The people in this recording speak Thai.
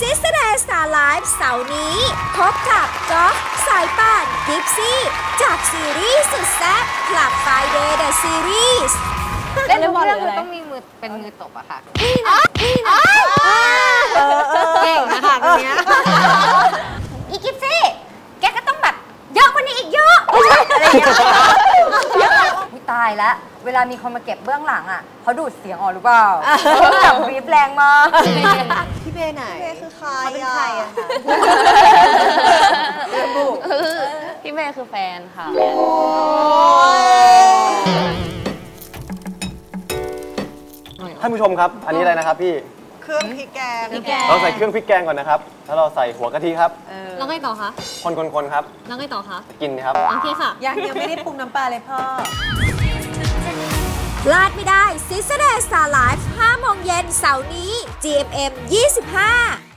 ซิสเ r สตาร์ไลฟ์เสาร์นี้ พบกับก๊อฟสายป่านกิฟซี่ จากซีรีส์สุดแซ่บคลับไฟเดย์เดอะซีรีส์เล่นทุกเรื่องคือต้องมีมือเป็นมือตบอะค่ะเก่งนะคะคนเนี้ยอีกิฟซี่ แกก็ต้องแบบเยอะกว่านี้อีกเยอะอะไรอย่างเงี้ยอุ๊ยตายแล้วเวลามีคนมาเก็บเบื้องหลังอะเขาดูดเสียงออกหรือเปล่าเขาแบบวีบแรงมาก พี่เบไหนเบคือใครเขาเป็นใครอะคะพี่เมย์คือแฟนค่ะ ท่านผู้ชมครับ อันนี้อะไรนะครับพี่ เครื่องพริกแกงพี่แกเราใส่เครื่องพริกแกงก่อนนะครับ แล้วเราใส่หัวกะทิครับ แล้วไงต่อคะ คนๆๆครับ แล้วไงต่อคะ กินครับ โอเคค่ะ ยังยังไม่ได้ปรุงน้ำปลาเลยพ่อพลาดไม่ได้ซิสเ r สตาร์ไลฟ์5โมงเย็น เสาร์นี้ GMM 25